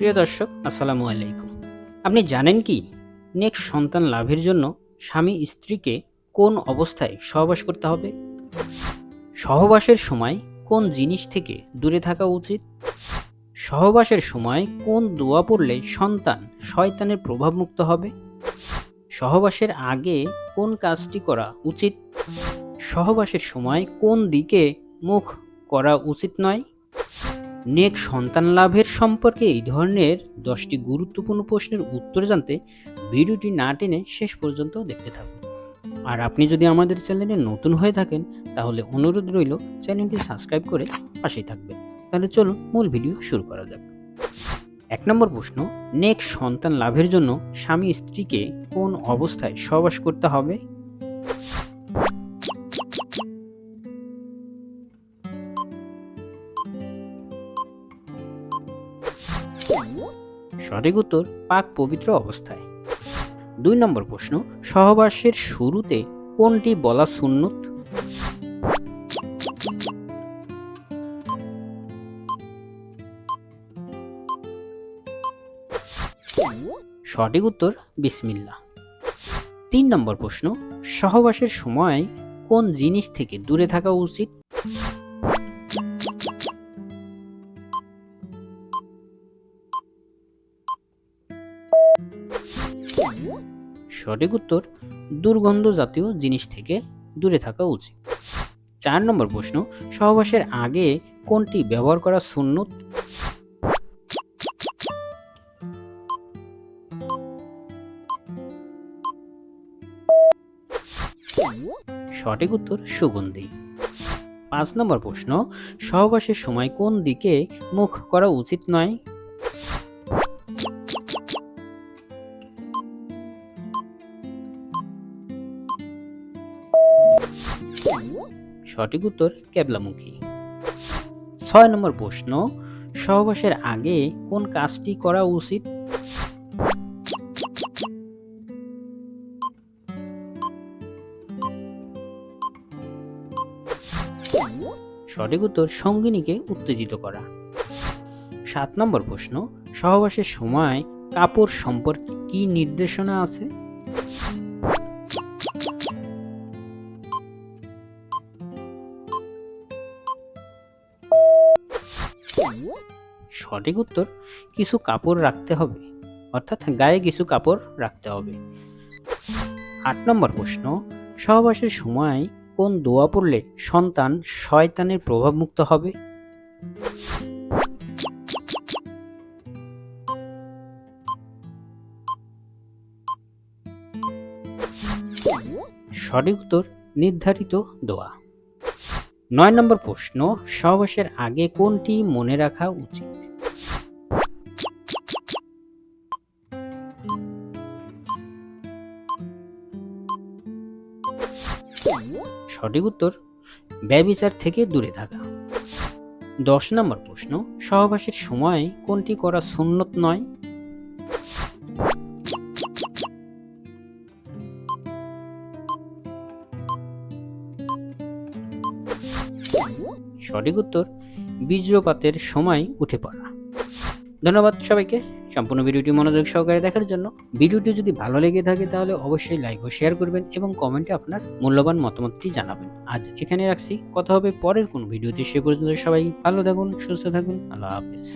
প্রিয় দর্শক, আসসালামু আলাইকুম। আপনি জানেন কি নেক্সট সন্তান লাভের জন্য স্বামী স্ত্রীকে কোন অবস্থায় সহবাস করতে হবে? সহবাসের সময় কোন জিনিস থেকে দূরে থাকা উচিত? সহবাসের সময় কোন দোয়া পড়লে সন্তান শয়তানের প্রভাবমুক্ত হবে? সহবাসের আগে কোন কাজটি করা উচিত? সহবাসের সময় কোন দিকে মুখ করা উচিত নয়? নেক সন্তান লাভের সম্পর্কে এই ধরনের দশটি গুরুত্বপূর্ণ প্রশ্নের উত্তর জানতে ভিডিওটি না টেনে শেষ পর্যন্ত দেখতে থাকুন। আর আপনি যদি আমাদের চ্যানেলে নতুন হয়ে থাকেন, তাহলে অনুরোধ রইল চ্যানেলটি সাবস্ক্রাইব করে পাশেই থাকবেন। তাহলে চলুন মূল ভিডিও শুরু করা যাক। এক নম্বর প্রশ্ন, নেক সন্তান লাভের জন্য স্বামী স্ত্রীকে কোন অবস্থায় সহবাস করতে হবে? সঠিক উত্তর, পাক পবিত্র অবস্থায়। দুই নম্বর প্রশ্ন, সহবাসের শুরুতে কোনটি বলা সুন্নত? সঠিক উত্তর বিসমিল্লা তিন নম্বর প্রশ্ন, সহবাসের সময় কোন জিনিস থেকে দূরে থাকা উচিত? সঠিক উত্তর, দুর্গন্ধ জাতীয় জিনিস থেকে দূরে থাকা উচিত। চার নম্বর প্রশ্ন, সহবাসের আগে কোনটি ব্যবহার করা সুন্নত? সঠিক উত্তর, সুগন্ধি। পাঁচ নম্বর প্রশ্ন, সহবাসের সময় কোন দিকে মুখ করা উচিত নয়? সঠিক উত্তর কেবলামুখী। ছয় নম্বর প্রশ্ন, সহবাসের আগে কোন কাজটি করা উচিত? সঠিক উত্তর, সঙ্গিনীকে উত্তেজিত করা। সাত নম্বর প্রশ্ন, সহবাসের সময় কাপড় সম্পর্কে কি নির্দেশনা আছে? সঠিক উত্তর, কিছু কাপড় রাখতে হবে। অর্থাৎ গায়ে কিছু কাপড় রাখতে হবে। আট নম্বর প্রশ্ন, সহবাসের সময় কোন দোয়া পড়লে সন্তান শয়তানের প্রভাবমুক্ত হবে? সঠিক উত্তর, নির্ধারিত দোয়া। নয় নম্বর প্রশ্ন, সহবাসের আগে কোনটি মনে রাখা উচিত? সঠিক উত্তর, ব্যবিচার থেকে দূরে থাকা। দশ নম্বর প্রশ্ন, সহবাসের সময় কোনটি করা সুন্নত নয়? সঠিক উত্তর বীজ্রপাতের সময় উঠে পড়া। ধন্যবাদ সবাইকে। সম্পূর্ণ ভিডিওটি মনোযোগ সহকারে দেখার জন্য ভিডিওটি যদি ভালো লেগে থাকে তাহলে অবশ্যই লাইক ও শেয়ার করবেন এবং কমেন্টে আপনার মূল্যবান মতামতটি জানাবেন। আজ এখানে রাখছি। কথা হবে পরের কোন ভিডিওতে। সে পর্যন্ত সবাই ভালো থাকুন, সুস্থ থাকুন। আল্লাহ হাফেজ।